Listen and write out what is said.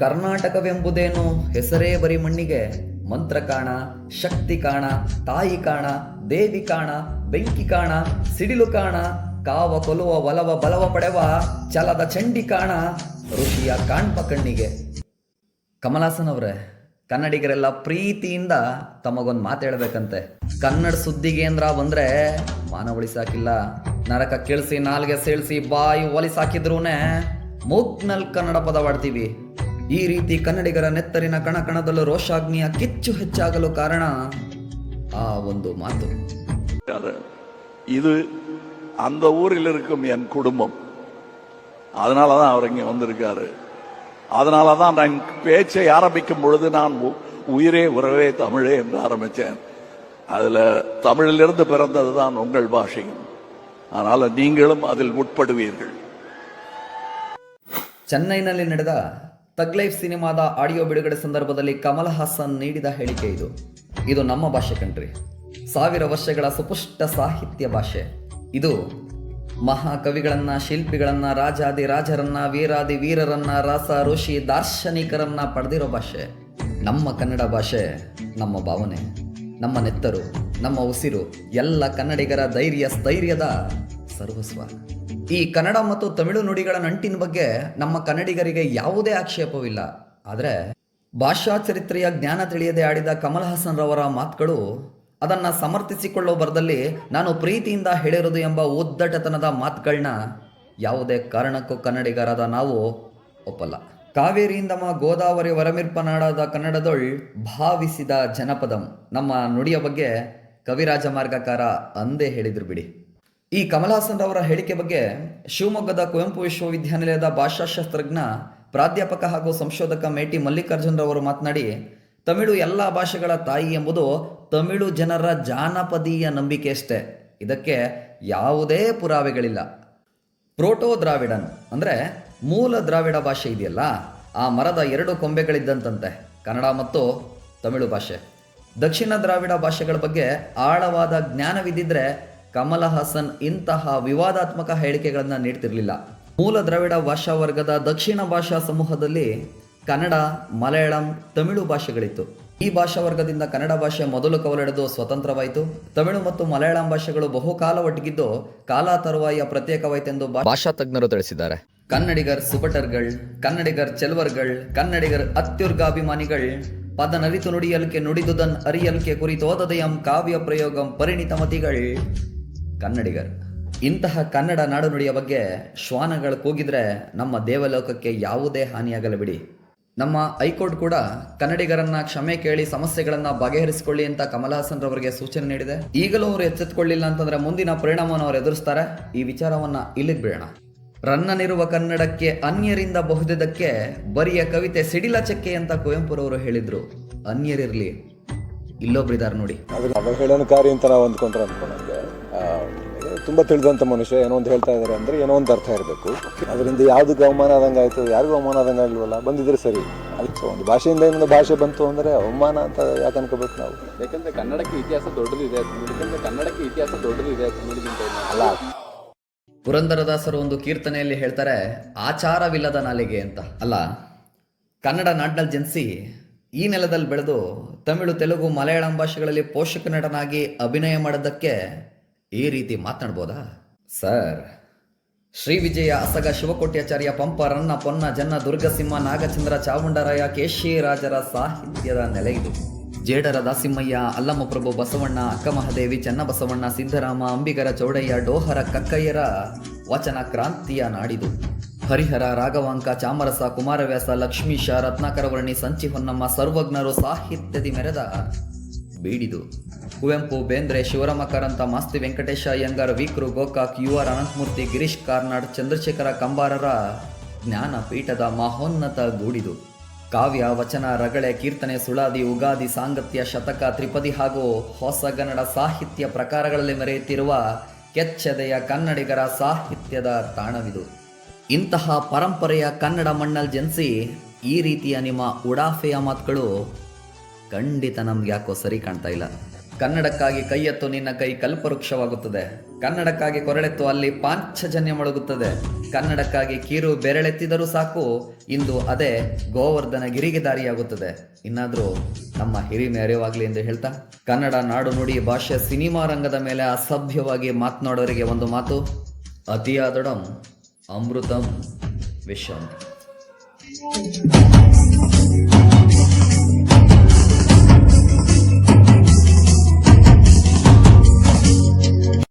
ಕರ್ನಾಟಕವೆಂಬುದೇನು? ಹೆಸರೇ ಬರಿ ಮಣ್ಣಿಗೆ. ಮಂತ್ರ ಕಾಣ, ಶಕ್ತಿ ಕಾಣ, ತಾಯಿ ಕಾಣ, ದೇವಿ ಕಾಣ, ಬೆಂಕಿ ಕಾಣ, ಸಿಡಿಲು ಕಾಣ, ಕಾವ ಕೊಲುವ ಒಲವ ಬಲವ ಪಡೆವ ಛಲದ ಚಂಡಿ ಕಾಣ, ಋಷಿಯ ಕಾಣ್ಪ ಕಣ್ಣಿಗೆ. ಕಮಲಾಸನ್ ಕನ್ನಡಿಗರೆಲ್ಲ ಪ್ರೀತಿಯಿಂದ ತಮಗೊಂದು ಮಾತು ಹೇಳ್ಬೇಕಂತೆ. ಕನ್ನಡ ಸುದ್ದಿಗೇಂದ್ರ ಬಂದ್ರೆ ಮಾನ ಉಳಿಸಾಕಿಲ್ಲ ನರಕ ಕೇಳಿಸಿ, ನಾಲ್ಗೆ ಸೇಳಿಸಿ, ಬಾಯಿ ಒಲಿಸಾಕಿದ್ರೂನೆ ಮೂಗ್ನಲ್ಲಿ ಕನ್ನಡ ಪದವಾಡ್ತೀವಿ ಈ ರೀತಿ ಕನ್ನಡಿಗರ ನೆತ್ತರಿನ ಕಣಕಣದಲ್ಲೂ ರೋಷಾಗ್ನಿಯ ಕಿಚ್ಚು ಹೆಚ್ಚಾಗಲು ಕಾರಣ ಆ ಒಂದು ಮಾತು இருக்காரு. இது அந்த ஊரில் இருக்கும் என் குடும்பம் அதனால தான் அவர் இங்க வந்திருக்காரு அதனால தான் நான் பேச்சை ஆரம்பிக்கும் பொழுது நான் உ- உயிரே உறவே தமிழே என்று ஆரம்பிச்சேன் அதுல தமிழிலிருந்து பிறந்தது தான் உங்கள் பாஷையும் அதனால நீங்களும் அதில் உட்படுவீர்கள் ಚೆನ್ನೈನಲ್ಲಿ ನಡೆದ ತಗ್ ಲೈಫ್ ಸಿನಿಮಾದ ಆಡಿಯೋ ಬಿಡುಗಡೆ ಸಂದರ್ಭದಲ್ಲಿ ಕಮಲ್ ಹಾಸನ್ ನೀಡಿದ ಹೇಳಿಕೆ ಇದು. ಇದು ನಮ್ಮ ಭಾಷೆ ಕಣ್ರಿ. ಸಾವಿರ ವರ್ಷಗಳ ಸುಪುಷ್ಟ ಸಾಹಿತ್ಯ ಭಾಷೆ. ಇದು ಮಹಾಕವಿಗಳನ್ನ, ಶಿಲ್ಪಿಗಳನ್ನ, ರಾಜಾದಿ ರಾಜರನ್ನ, ವೀರಾದಿ ವೀರರನ್ನ, ರಾಸ ಋಷಿ ದಾರ್ಶನಿಕರನ್ನ ಪಡೆದಿರೋ ಭಾಷೆ. ನಮ್ಮ ಕನ್ನಡ ಭಾಷೆ, ನಮ್ಮ ಭಾವನೆ, ನಮ್ಮ ನೆತ್ತರು, ನಮ್ಮ ಉಸಿರು, ಎಲ್ಲ ಕನ್ನಡಿಗರ ಧೈರ್ಯ ಸ್ಥೈರ್ಯದ ಸರ್ವಸ್ವ. ಈ ಕನ್ನಡ ಮತ್ತು ತಮಿಳು ನುಡಿಗಳ ನಂಟಿನ ಬಗ್ಗೆ ನಮ್ಮ ಕನ್ನಡಿಗರಿಗೆ ಯಾವುದೇ ಆಕ್ಷೇಪವಿಲ್ಲ. ಆದರೆ ಭಾಷಾ ಚರಿತ್ರೆಯ ಜ್ಞಾನ ತಿಳಿಯದೆ ಆಡಿದ ಕಮಲ್ ಹಾಸನ್ ರವರ ಮಾತುಗಳು ಅದನ್ನ ಸಮರ್ಥಿಸಿಕೊಳ್ಳೋ ಬರದಲ್ಲಿ ನಾನು ಪ್ರೀತಿಯಿಂದ ಹೇಳಿರೋದು ಎಂಬ ಉದ್ದಟತನದ ಮಾತುಗಳನ್ನ ಯಾವುದೇ ಕಾರಣಕ್ಕೂ ಕನ್ನಡಿಗರಾದ ನಾವು ಒಪ್ಪಲ್ಲ. ಕಾವೇರಿಯಿಂದ ಮ ಗೋದಾವರಿ, ವರಮಿರ್ಪನಾಡದ ಕನ್ನಡದೊಳ್ ಭಾವಿಸಿದ ಜನಪದಂ ನಮ್ಮ ನುಡಿಯ ಬಗ್ಗೆ ಕವಿರಾಜ ಮಾರ್ಗಕಾರ ಅಂದೇ ಹೇಳಿದ್ರು ಬಿಡಿ. ಈ ಕಮಲಾಸನ್ ರವರ ಹೇಳಿಕೆ ಬಗ್ಗೆ ಶಿವಮೊಗ್ಗದ ಕುವೆಂಪು ವಿಶ್ವವಿದ್ಯಾನಿಲಯದ ಭಾಷಾಶಾಸ್ತ್ರಜ್ಞ, ಪ್ರಾಧ್ಯಾಪಕ ಹಾಗೂ ಸಂಶೋಧಕ ಮೇಟಿ ಮಲ್ಲಿಕಾರ್ಜುನ್ ರವರು ಮಾತನಾಡಿ, ತಮಿಳು ಎಲ್ಲ ಭಾಷೆಗಳ ತಾಯಿ ಎಂಬುದು ತಮಿಳು ಜನರ ಜಾನಪದೀಯ ನಂಬಿಕೆ ಅಷ್ಟೇ ಇದಕ್ಕೆ ಯಾವುದೇ ಪುರಾವೆಗಳಿಲ್ಲ. ಪ್ರೋಟೋ ದ್ರಾವಿಡನ್ ಅಂದರೆ ಮೂಲ ದ್ರಾವಿಡ ಭಾಷೆ ಇದೆಯಲ್ಲ, ಆ ಮರದ ಎರಡು ಕೊಂಬೆಗಳಿದ್ದಂತಂತೆ, ಕನ್ನಡ ಮತ್ತು ತಮಿಳು ಭಾಷೆ. ದಕ್ಷಿಣ ದ್ರಾವಿಡ ಭಾಷೆಗಳ ಬಗ್ಗೆ ಆಳವಾದ ಜ್ಞಾನವಿದ್ದಿದ್ರೆ ಕಮಲ ಹಾಸನ್ ಇಂತಹ ವಿವಾದಾತ್ಮಕ ಹೇಳಿಕೆಗಳನ್ನು ನೀಡ್ತಿರಲಿಲ್ಲ. ಮೂಲ ದ್ರಾವಿಡ ಭಾಷಾ ವರ್ಗದ ದಕ್ಷಿಣ ಭಾಷಾ ಸಮೂಹದಲ್ಲಿ ಕನ್ನಡ, ಮಲಯಾಳಂ, ತಮಿಳು ಭಾಷೆಗಳಿತ್ತು. ಈ ಭಾಷಾ ವರ್ಗದಿಂದ ಕನ್ನಡ ಭಾಷೆ ಮೊದಲು ಕವಲೆಡೆದು ಸ್ವತಂತ್ರವಾಯಿತು. ತಮಿಳು ಮತ್ತು ಮಲಯಾಳಂ ಭಾಷೆಗಳು ಬಹುಕಾಲ ಒಟ್ಟಿಗಿದ್ದು ಕಾಲ ತರುವಾಯ ಪ್ರತ್ಯೇಕವಾಯಿತೆಂದು ಭಾಷಾ ತಜ್ಞರು ತಿಳಿಸಿದ್ದಾರೆ. ಕನ್ನಡಿಗರ್ ಸುಬಟರ್ಗಳ್ ಕನ್ನಡಿಗರ್ ಚೆಲ್ವರ್ಗಳ್, ಕನ್ನಡಿಗರ್ ಅತ್ಯುರ್ಗಾಭಿಮಾನಿಗಳ್ ಪದ ನರಿತು ನುಡಿಯಲ್ಕೆ ನುಡಿದುದನ್ ಅರಿಯಲ್ಕೆ ಕುರಿತೋದದಯಂ ಕಾವ್ಯ ಪ್ರಯೋಗಂ ಪರಿಣಿತ ಮತಿಗಳ್ ಕನ್ನಡಿಗರ್. ಇಂತಹ ಕನ್ನಡ ನಾಡು ನುಡಿಯ ಬಗ್ಗೆ ಶ್ವಾನಗಳು ಕೂಗಿದ್ರೆ ನಮ್ಮ ದೇವಲೋಕಕ್ಕೆ ಯಾವುದೇ ಹಾನಿಯಾಗಲ್ಲ ಬಿಡಿ. ನಮ್ಮ ಹೈಕೋರ್ಟ್ ಕೂಡ ಕನ್ನಡಿಗರನ್ನ ಕ್ಷಮೆ ಕೇಳಿ ಸಮಸ್ಯೆಗಳನ್ನ ಬಗೆಹರಿಸಿಕೊಳ್ಳಿ ಅಂತ ಕಮಲ್ ಹಾಸನ್ ರವರಿಗೆ ಸೂಚನೆ ನೀಡಿದೆ. ಈಗಲೂ ಅವರು ಎಚ್ಚೆತ್ತುಕೊಳ್ಳಿಲ್ಲ ಅಂತಂದ್ರೆ ಮುಂದಿನ ಪರಿಣಾಮವನ್ನು ಅವರು ಎದುರಿಸ್ತಾರೆ. ಈ ವಿಚಾರವನ್ನ ಇಲ್ಲಿಗೆ ಬಿಡೋಣ. ರನ್ನನಿರುವ ಕನ್ನಡಕ್ಕೆ ಅನ್ಯರಿಂದ ಬಹುದಿದ್ದಕ್ಕೆ ಬರಿಯ ಕವಿತೆ ಸಿಡಿಲ ಚಕ್ಕೆ ಅಂತ ಕುವೆಂಪುರವರು ಹೇಳಿದ್ರು. ಅನ್ಯರಿರ್ಲಿ ಇಲ್ಲೊಬ್ರಿದಾರ್ ನೋಡಿ. ಅವಹೇಳನಕಾರಿ ಅಂತ ನಾವು ಅಂದ್ಕೊಂಡ್ರೆ ಅನ್ಕೊಂಡಂಗೆ ಆ, ತುಂಬ ತಿಳಿದಂಥ ಮನುಷ್ಯ ಏನೋ ಒಂದು ಹೇಳ್ತಾ ಇದ್ದಾರೆ ಅಂದರೆ ಏನೋ ಒಂದು ಅರ್ಥ ಇರಬೇಕು. ಅದರಿಂದ ಯಾವುದಕ್ಕೆ ಅವಮಾನ ಆದಂಗೆ ಆಯಿತು ಯಾರಿಗೂ ಅವಮಾನ ಆದಂಗೆ ಆಗಲ್ವಲ್ಲ ಬಂದಿದ್ರೆ ಸರಿ. ಅದಕ್ಕೆ ಒಂದು ಭಾಷೆಯಿಂದ ಇನ್ನೊಂದು ಭಾಷೆ ಬಂತು ಅಂದರೆ ಅವಮಾನ ಅಂತ ಯಾಕೆ ಅನ್ಕೋಬೇಕು ನಾವು? ಯಾಕಂದ್ರೆ ಕನ್ನಡಕ್ಕೆ ಇತಿಹಾಸ ದೊಡ್ಡದಿದೆ ಯಾಕಂದರೆ ಕನ್ನಡಕ್ಕೆ ಇತಿಹಾಸ ದೊಡ್ಡದಿದೆ. ಅಲ್ಲ. ಪುರಂದರದಾಸರು ಒಂದು ಕೀರ್ತನೆಯಲ್ಲಿ ಹೇಳ್ತಾರೆ ಆಚಾರವಿಲ್ಲದ ನಾಲಿಗೆ ಅಂತ. ಅಲ್ಲ ಕನ್ನಡ ನಾಡಿನಲ್ಲಿ ಜನಿಸಿ ಈ ನೆಲದಲ್ಲಿ ಬೆಳೆದು ತಮಿಳು ತೆಲುಗು ಮಲಯಾಳಂ ಭಾಷೆಗಳಲ್ಲಿ ಪೋಷಕ ನಟನಾಗಿ ಅಭಿನಯ ಮಾಡೋದಕ್ಕೆ ಈ ರೀತಿ ಮಾತನಾಡ್ಬೋದಾ ಸರ್, ಶ್ರೀ ವಿಜಯ ಅಸಗ ಶಿವಕೋಟ್ಯಾಚಾರ್ಯ ಪಂಪ ರನ್ನ ಪೊನ್ನ ಜನ್ನ ದುರ್ಗಸಿಂಹ ನಾಗಚಂದ್ರ ಚಾಮುಂಡರಾಯ ಕೇಶಿರಾಜರ ಸಾಹಿತ್ಯದ ನೆಲೆ ಇದು. ಜೇಡರ ದಾಸಿಮಯ್ಯ ಅಲ್ಲಮಪ್ರಭು ಬಸವಣ್ಣ, ಅಕ್ಕಮಹದೇವಿ ಚನ್ನಬಸವಣ್ಣ, ಸಿದ್ದರಾಮ, ಅಂಬಿಗರ ಚೌಡಯ್ಯ, ಡೋಹರ ಕಕ್ಕಯ್ಯರ ವಚನ ಕ್ರಾಂತಿಯ ನಾಡಿದು. ಹರಿಹರ, ರಾಘವಾಂಕ, ಚಾಮರಸ, ಕುಮಾರವ್ಯಾಸ ಲಕ್ಷ್ಮೀಶ ರತ್ನಾಕರವರ್ಣಿ ಸಂಚಿ ಹೊನ್ನಮ್ಮ ಸರ್ವಜ್ಞರು ಸಾಹಿತ್ಯದಿ ಮೆರೆದ ಬೀಡಿದು. ಕುವೆಂಪು, ಬೇಂದ್ರೆ ಶಿವರಾಮ ಕಾರಂತ ಮಾಸ್ತಿ ವೆಂಕಟೇಶ, ಅಯ್ಯಂಗಾರ್, ವಿಕ್ರು, ಗೋಕಾಕ್, ಯು ಆರ್ ಅನಂತಮೂರ್ತಿ, ಗಿರೀಶ್, ಕಾರ್ನಾಡ್, ಚಂದ್ರಶೇಖರ ಕಂಬಾರರ ಜ್ಞಾನ ಪೀಠದ ಮಹೋನ್ನತ ಗೂಡಿದು. ಕಾವ್ಯ, ವಚನ, ರಗಳೆ, ಕೀರ್ತನೆ, ಸುಳಾದಿ, ಉಗಾದಿ, ಸಾಂಗತ್ಯ, ಶತಕ, ತ್ರಿಪದಿ ಹಾಗೂ ಹೊಸಗನ್ನಡ ಸಾಹಿತ್ಯ ಪ್ರಕಾರಗಳಲ್ಲಿ ಮೆರೆಯುತ್ತಿರುವ ಕೆಚ್ಚೆದೆಯ ಕನ್ನಡಿಗರ ಸಾಹಿತ್ಯದ ತಾಣವಿದು. ಇಂತಹ ಪರಂಪರೆಯ ಕನ್ನಡ ಮಣ್ಣಲ್ಲಿ ಜನಿಸಿ ಈ ರೀತಿಯ ನಿಮ್ಮ ಉಡಾಫೆಯ ಮಾತುಗಳು ಖಂಡಿತ ನಮ್ಗೆ ಯಾಕೋ ಸರಿ ಕಾಣ್ತಾ ಇಲ್ಲ. ಕನ್ನಡಕ್ಕಾಗಿ ಕೈಯೆತ್ತು ನಿನ್ನ ಕೈ ಕಲ್ಪವೃಕ್ಷವಾಗುತ್ತದೆ. ಕನ್ನಡಕ್ಕಾಗಿ ಕೊರಳೆತ್ತು ಅಲ್ಲಿ ಪಾಂಚಜನ್ಯ ಮೊಳಗುತ್ತದೆ. ಕನ್ನಡಕ್ಕಾಗಿ ಕೀರು ಬೆರಳೆತ್ತಿದರೂ ಸಾಕು, ಇಂದು ಅದೇ ಗೋವರ್ಧನ ಗಿರಿಗೆ ದಾರಿಯಾಗುತ್ತದೆ ಇನ್ನಾದರೂ ನಮ್ಮ ಹಿರಿಮೆ ಅರಿವಾಗಲಿ ಎಂದು ಹೇಳ್ತಾ, ಕನ್ನಡ ನಾಡು ನುಡಿ ಭಾಷೆ ಸಿನಿಮಾ ರಂಗದ ಮೇಲೆ ಅಸಭ್ಯವಾಗಿ ಮಾತನಾಡೋರಿಗೆ ಒಂದು ಮಾತು, ಅತಿಯಾದೊಡಂ ಅಮೃತಂ ವಿಷಂ.